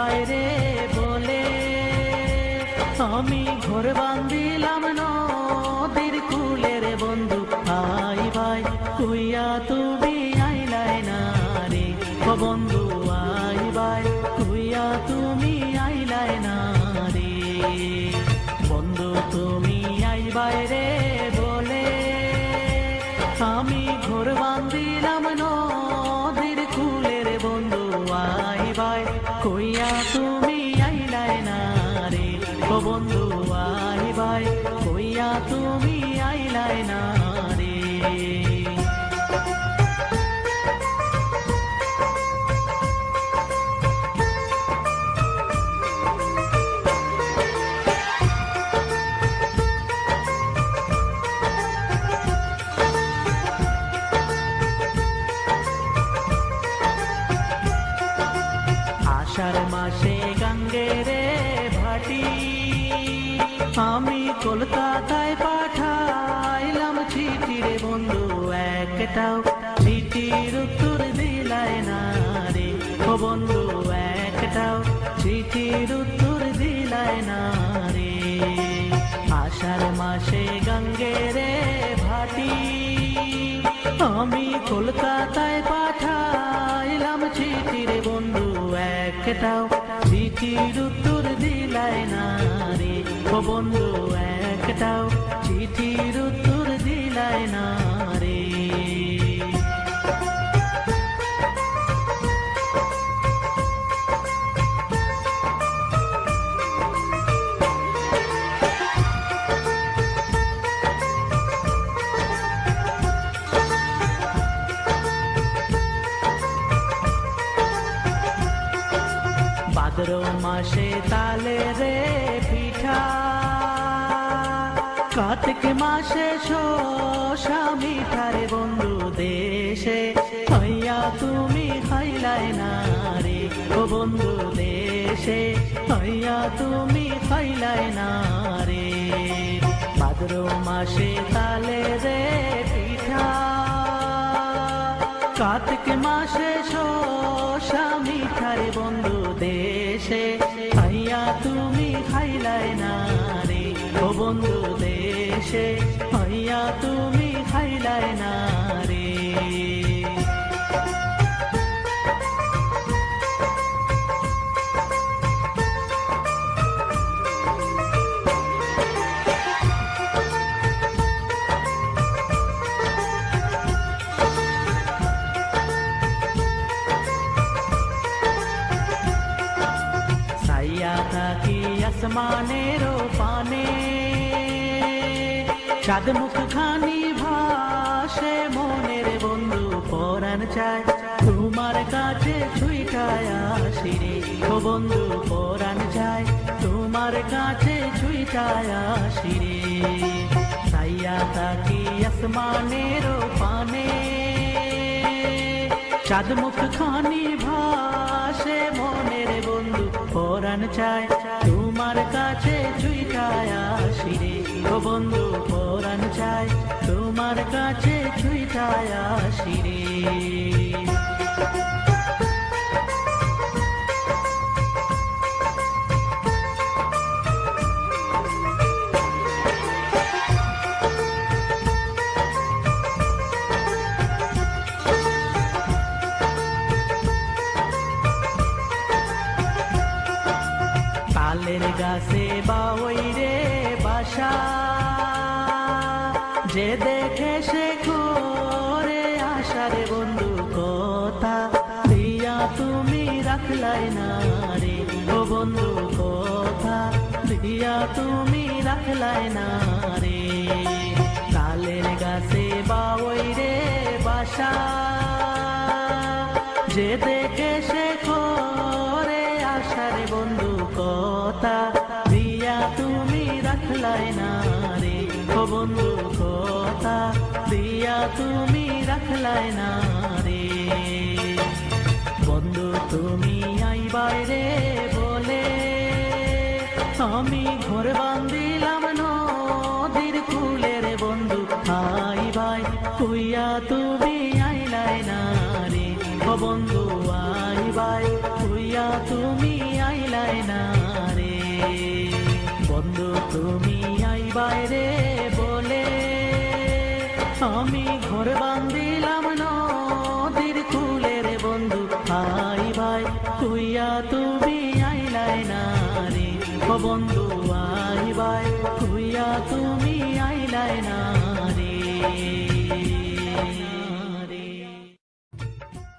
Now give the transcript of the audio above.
বাইরে বলে। আমি ঘর বান্ধিলাম নদীর কুলের বন্ধু। আই ভাই, কুইয়া তুমি আইলাই না রে। বন্ধু, আই ভাই, কুইয়া তুমি আইলাই না রে। বন্ধু, তুমি আই বাইরে বলে। আমি ঘর বান্ধিলাম নদীর ও বন্ধু আই ভাই কইয়া তুমি আইলাই না আষাঢ় মাসে আমি কলকাতায় পাঠাইলাম চিঠি বন্ধু, একটাও চিঠির উত্তর দিলাই না রে। ও বন্ধু, একটাও চিঠির উত্তর দিলাই না রে। আষাঢ় মাসে গঙ্গে রে ভাটি, আমি কলকাতায় পাঠাইলাম চিঠির বন্ধু, একটাও চিঠির উত্তর দিলাই না বন্ধু একটাও। চিঠির উত্তর দিলাই না রে। ভাদ্র মাসে তালে রে পিঠা কার্তিক মাসে শোষা মিঠারে বন্ধু দেশে। হইয়া তুমি খাইলাই না রে ও বন্ধু দেশে। হইয়া তুমি খাইলাই না রে ভাদ্র মাসে তালে রে পিঠা কার্তিক মাসে স্বামী খাই বন্ধু দেশে। খাইয়া তুমি খাইলাই না রে ও বন্ধু দেশে। খাইয়া তুমি খাইলাই না আসমানের পানে। চাঁদ মুখ খানি ভাসে মনের বন্ধু পরাণ চায়। তোমার কাছে ছুইটায় আসি ও বন্ধু পরাণ চায়। তোমার কাছে ছুইটায় আসি রে। সাইয়া থাকি আসমানের পানে। চাঁদ মুখ খানি ভাসে মনের বন্ধু পরাণ চায়। তোমার কাছে ছুইটায় আসি রে। ও বন্ধু পরাণ চায় তোমার কাছে ছুইটায় আসি তালের গাছে বাউই রে বাসা। যে দেখে সে করে আশারে বন্ধু কথা। দিয়া তুমি রাখলাই না রে ও বন্ধু কথা। দিয়া তুমি রাখলাই না রাখলাই না রে। ও বন্ধু, কথা দিয়া তুমি রাখলাই না রে। বন্ধু, তুমি আই বাইরে বলে আমি ঘর বান্দিলাম নদীর কুলের বন্ধু। আই ভাই, কুইয়া তুমি আইলাই না রে। ও বন্ধু যে বলে, আমি ঘর বান্ধিলাম নদীর কুলের বন্ধু। ভাই ভাই, তুইয়া তুমি আইলাই না রে বন্ধু ভাই ভাই, তুইয়া তুমি আইলাই না